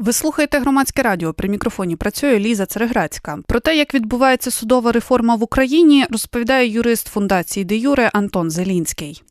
Ви слухаєте громадське радіо. При мікрофоні працює Ліза Цереграцька. Про те, як відбувається судова реформа в Україні, розповідає юрист фундації Де Юре Антон Зелінський.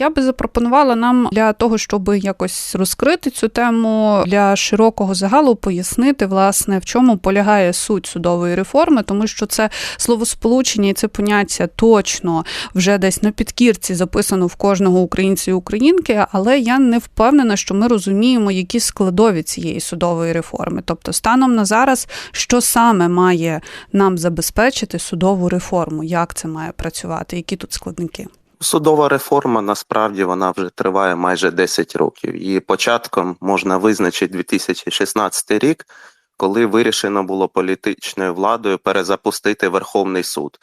Я би запропонувала нам для того, щоб якось розкрити цю тему для широкого загалу, пояснити, власне, в чому полягає суть судової реформи, тому що це словосполучення і це поняття точно вже десь на підкірці записано в кожного українця і українки, але я не впевнена, що ми розуміємо, які складові цієї судової реформи. Тобто, станом на зараз, що саме має нам забезпечити судову реформу, як це має працювати, які тут складники. Судова реформа насправді вона вже триває майже 10 років. Її початком можна визначити 2016 рік, коли вирішено було політичною владою перезапустити Верховний суд.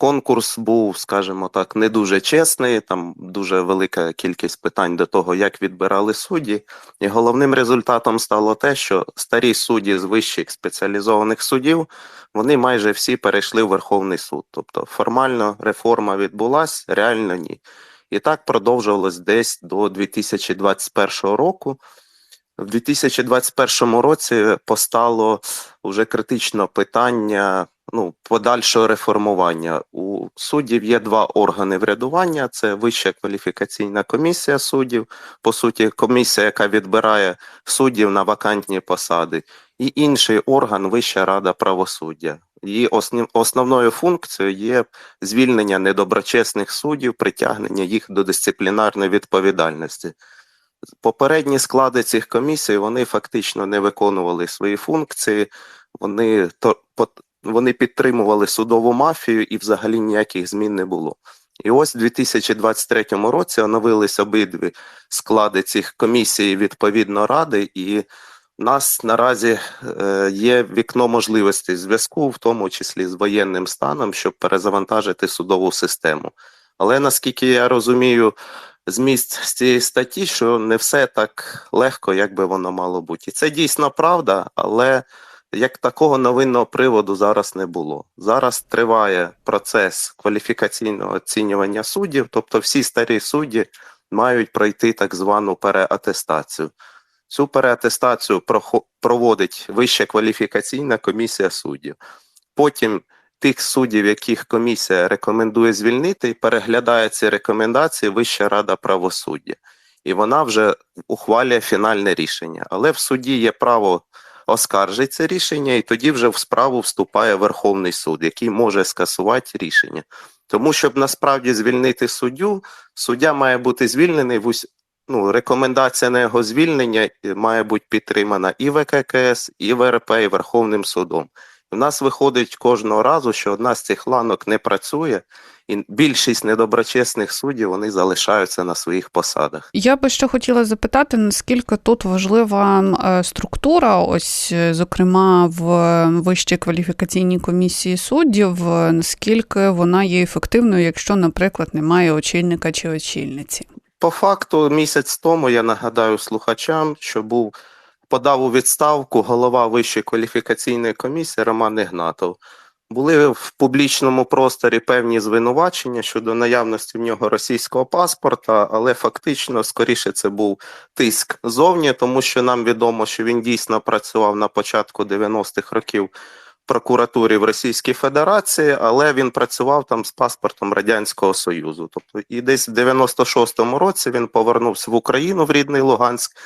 Конкурс був, скажімо так, не дуже чесний. Там дуже велика кількість питань до того, як відбирали судді. І головним результатом стало те, що старі судді з вищих спеціалізованих судів вони майже всі перейшли в Верховний суд. Тобто формально реформа відбулась, реально ні. І так продовжувалось десь до 2021 року. В 2021 році постало вже критично питання ну, подальшого реформування. У суддів є два органи врядування: це Вища кваліфікаційна комісія суддів, по суті, комісія, яка відбирає суддів на вакантні посади, і інший орган Вища рада правосуддя. Її основ, основною функцією є звільнення недоброчесних суддів, притягнення їх до дисциплінарної відповідальності. Попередні склади цих комісій вони фактично не виконували свої функції, вони то вони підтримували судову мафію і взагалі ніяких змін не було. І ось у 2023 році оновились обидві склади цих комісій відповідно ради, і у нас наразі е, є вікно можливостей зв'язку, в тому числі з воєнним станом, щоб перезавантажити судову систему. Але наскільки я розумію, зміст з цієї статті, що не все так легко, як би воно мало бути. І це дійсно правда, але як такого новинного приводу зараз не було. Зараз триває процес кваліфікаційного оцінювання суддів, тобто всі старі судді мають пройти так звану переатестацію. Цю переатестацію проводить Вища кваліфікаційна комісія суддів. Потім тих суддів, яких комісія рекомендує звільнити, переглядає ці рекомендації Вища рада правосуддя. І вона вже ухвалює фінальне рішення. Але в суді є право оскаржить це рішення, і тоді вже в справу вступає Верховний суд, який може скасувати рішення. Тому, щоб насправді звільнити суддю, суддя має бути звільнений в ус... ну, рекомендація на його звільнення має бути підтримана і ВККС, і ВРП, і Верховним судом. У нас виходить кожного разу, що одна з цих ланок не працює, і більшість недоброчесних суддів вони залишаються на своїх посадах. Я би ще хотіла запитати, наскільки тут важлива е, структура, ось е, зокрема в вищій кваліфікаційній комісії суддів, е, наскільки вона є ефективною, якщо, наприклад, немає очільника чи очільниці? По факту, місяць тому я нагадаю слухачам, що був подав у відставку голова Вищої кваліфікаційної комісії Роман Ігнатов. Були в публічному просторі певні звинувачення щодо наявності в нього російського паспорта, але фактично, скоріше, це був тиск зовні, тому що нам відомо, що він дійсно працював на початку 90-х років в прокуратурі в Російській Федерації, але він працював там з паспортом Радянського Союзу. Тобто, і десь в 96-му році він повернувся в Україну в рідний Луганськ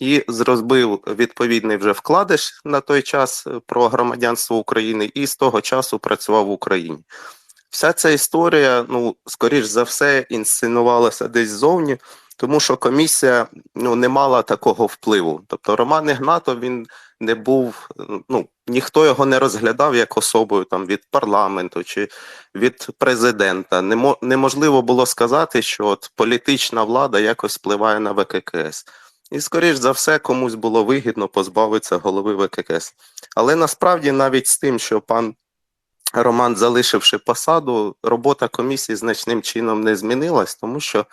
і зробив відповідний вже вкладиш на той час е, про громадянство України, і з того часу працював в Україні. Вся ця історія, ну, скоріш за все, інсценувалася десь ззовні, тому що комісія ну, не мала такого впливу. Тобто Роман Ігнатов він не був, ну ніхто його не розглядав як особою там від парламенту чи від президента. Неможливо було сказати, що от політична влада якось впливає на ВККС. І, скоріш за все, комусь було вигідно позбавитися голови ВККС. Але насправді навіть з тим, що пан Роман, залишивши посаду, робота комісії значним чином не змінилась, тому що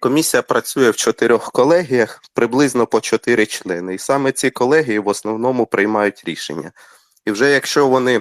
комісія працює в чотирьох колегіях приблизно по чотири члени. І саме ці колегії в основному приймають рішення. І вже якщо вони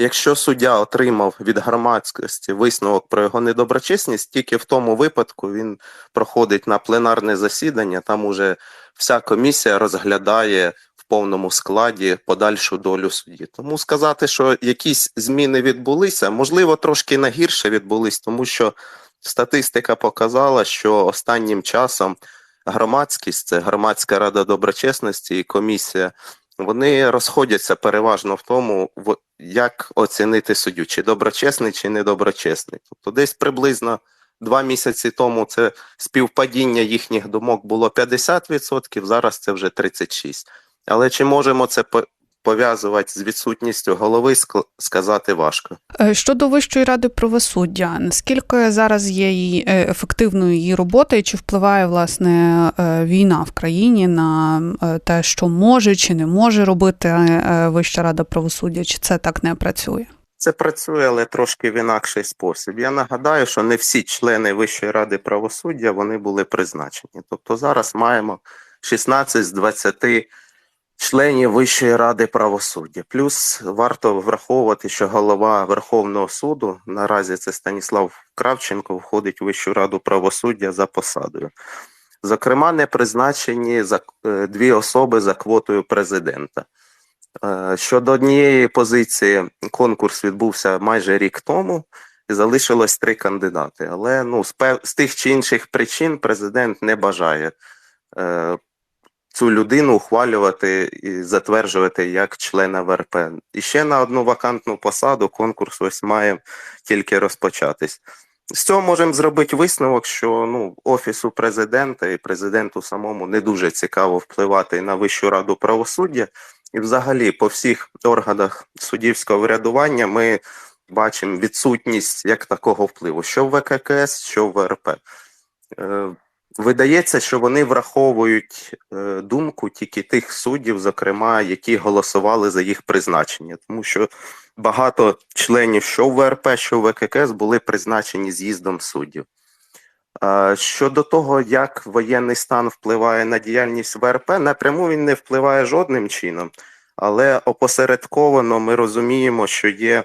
Якщо суддя отримав від громадськості висновок про його недоброчесність, тільки в тому випадку він проходить на пленарне засідання, там уже вся комісія розглядає в повному складі подальшу долю судді. Тому сказати, що якісь зміни відбулися, можливо, трошки на гірше відбулись, тому що статистика показала, що останнім часом громадськість, це громадська рада доброчесності і комісія, вони розходяться переважно в тому, як оцінити суддю, чи доброчесний, чи недоброчесний. Тобто десь приблизно два місяці тому це співпадіння їхніх думок було 50%, зараз це вже 36%. Але чи можемо це пов'язувати з відсутністю голови, ск- сказати важко. Е, Щодо Вищої ради правосуддя, наскільки зараз є її е, ефективною її робота, і чи впливає власне е, війна в країні на те, що може чи не може робити Вища рада правосуддя, чи це так не працює? Це працює, але трошки в інакший спосіб. Я нагадаю, що не всі члени Вищої ради правосуддя вони були призначені. Тобто зараз маємо 16 з 20 членів Вищої ради правосуддя. Плюс варто враховувати, що голова Верховного суду наразі це Станіслав Кравченко входить в Вищу раду правосуддя за посадою. Зокрема, не призначені е, дві особи за квотою президента. Е, Щодо однієї позиції, конкурс відбувся майже рік тому, і залишилось три кандидати. Але ну, з, з тих чи інших причин президент не бажає е, цю людину ухвалювати і затверджувати як члена ВРП. І ще на одну вакантну посаду конкурс ось має тільки розпочатись. З цього можемо зробити висновок, що ну, офісу президента і президенту самому не дуже цікаво впливати на Вищу раду правосуддя. І взагалі по всіх органах суддівського врядування ми бачимо відсутність як такого впливу, що в ВККС, що в ВРП. Видається, що вони враховують е, думку тільки тих суддів, зокрема, які голосували за їх призначення, тому що багато членів, що в ВРП, що в ВККС, були призначені з'їздом суддів. Щодо того, як воєнний стан впливає на діяльність ВРП, напряму він не впливає жодним чином, але опосередковано ми розуміємо, що є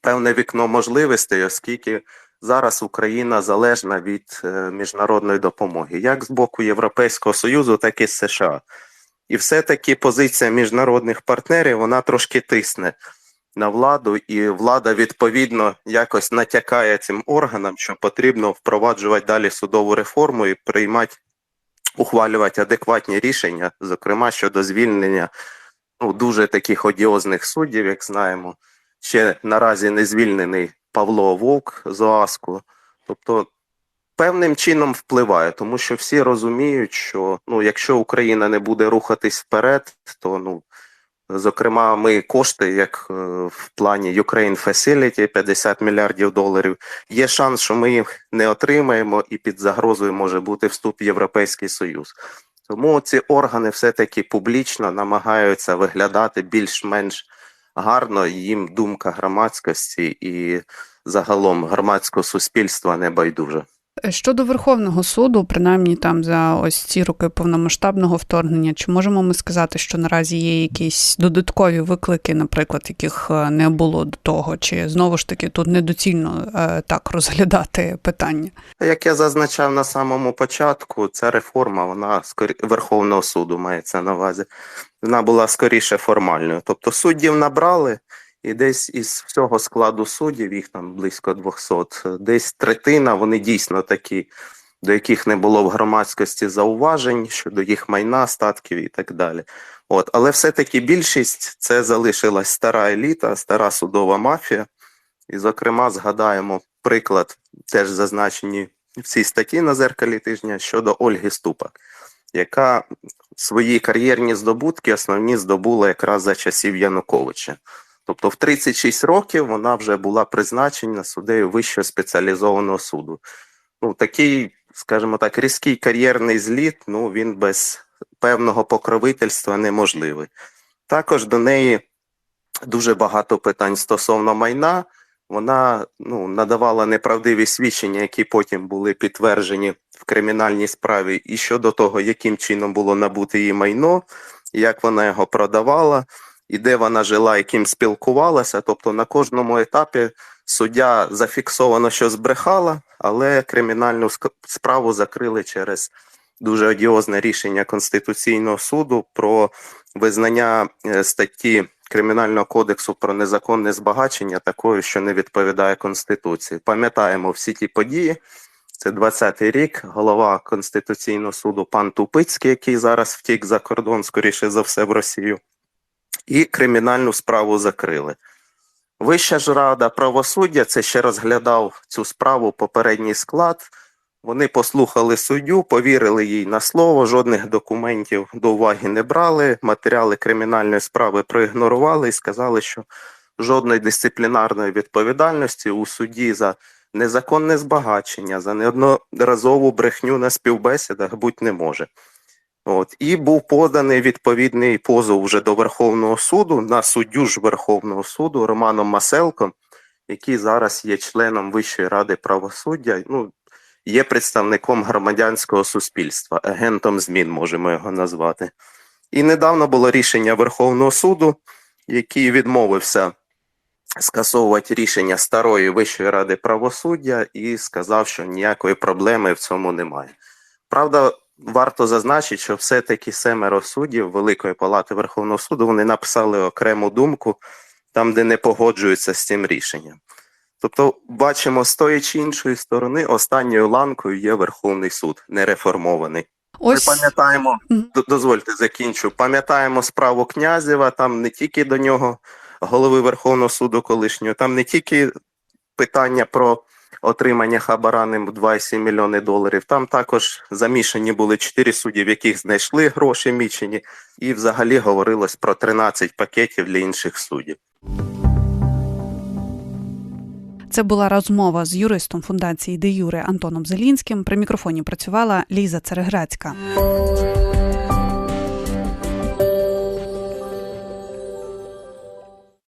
певне вікно можливостей, оскільки зараз Україна залежна від е, міжнародної допомоги, як з боку Європейського Союзу, так і США. І все-таки позиція міжнародних партнерів вона трошки тисне на владу, і влада відповідно якось натякає цим органам, що потрібно впроваджувати далі судову реформу і приймати, ухвалювати адекватні рішення, зокрема щодо звільнення ну, дуже таких одіозних суддів, як знаємо. Ще наразі не звільнений Павло Вовк з ОАСКу. Тобто певним чином впливає, тому що всі розуміють, що ну, якщо Україна не буде рухатись вперед, то ну. Зокрема, ми кошти, як е, в плані Ukraine Facility 50 мільярдів доларів. Є шанс, що ми їх не отримаємо, і під загрозою може бути вступ в Європейський Союз. Тому ці органи все-таки публічно намагаються виглядати більш-менш гарно. Їм думка громадськості і загалом громадського суспільства не байдуже. Щодо Верховного суду, принаймні там за ось ці роки повномасштабного вторгнення, чи можемо ми сказати, що наразі є якісь додаткові виклики, наприклад, яких е, не було до того, чи знову ж таки тут недоцільно е, так розглядати питання? Як я зазначав на самому початку, ця реформа вона скорі... Верховного суду мається на увазі. Вона була скоріше формальною. Тобто суддів набрали, і десь із всього складу суддів, їх там близько 200, десь третина, вони дійсно такі, до яких не було в громадськості зауважень щодо їх майна, статків і так далі. От, але все-таки більшість це залишилась стара еліта, стара судова мафія. І, зокрема, згадаємо приклад, теж зазначені в цій статті на зеркалі тижня щодо Ольги Ступак, яка свої кар'єрні здобутки основні здобула якраз за часів Януковича. Тобто в 36 років вона вже була призначена суддею Вищого спеціалізованого суду. Ну, такий, скажімо так, різкий кар'єрний зліт, ну він без певного покровительства неможливий. Також до неї дуже багато питань стосовно майна. Вона ну, надавала неправдиві свідчення, які потім були підтверджені в кримінальній справі, і щодо того, яким чином було набути її майно, як вона його продавала. І де вона жила, і ким спілкувалася. Тобто на кожному етапі суддя зафіксовано, що збрехала, але кримінальну справу закрили через дуже одіозне рішення Конституційного суду про визнання е, статті Кримінального кодексу про незаконне збагачення такою, що не відповідає Конституції. Пам'ятаємо всі ті події. Це 20-й рік. Голова Конституційного суду пан Тупицький, який зараз втік за кордон, скоріше за все, в Росію, і кримінальну справу закрили. Вища ж рада правосуддя це ще розглядав цю справу попередній склад. Вони послухали суддю, повірили їй на слово, жодних документів до уваги не брали, матеріали кримінальної справи проігнорували і сказали, що жодної дисциплінарної відповідальності у суді за незаконне збагачення, за неодноразову брехню на співбесідах бути не може. От і був поданий відповідний позов вже до Верховного суду на суддю ж Верховного суду Романом Маселком, який зараз є членом Вищої ради правосуддя. Ну є представником громадянського суспільства, агентом змін можемо його назвати. І недавно було рішення Верховного суду, який відмовився скасовувати рішення старої Вищої ради правосуддя і сказав, що ніякої проблеми в цьому немає. Правда, варто зазначити, що все-таки семеро суддів Великої Палати Верховного суду вони написали окрему думку там, де не погоджуються з цим рішенням. Тобто, бачимо, з тої чи іншої сторони, останньою ланкою є Верховний суд, нереформований. Ось Ми пам'ятаємо, дозвольте закінчу. Пам'ятаємо справу Князєва, там не тільки до нього, голови Верховного суду колишнього, там не тільки питання про отримання хабара ним в 2,7 мільйони доларів. Там також замішані були чотири судді, в яких знайшли гроші мічені, і взагалі говорилось про 13 пакетів для інших суддів. це була розмова з юристом фундації Де Юре Антоном Зелінським. При мікрофоні працювала Ліза Цереграцька.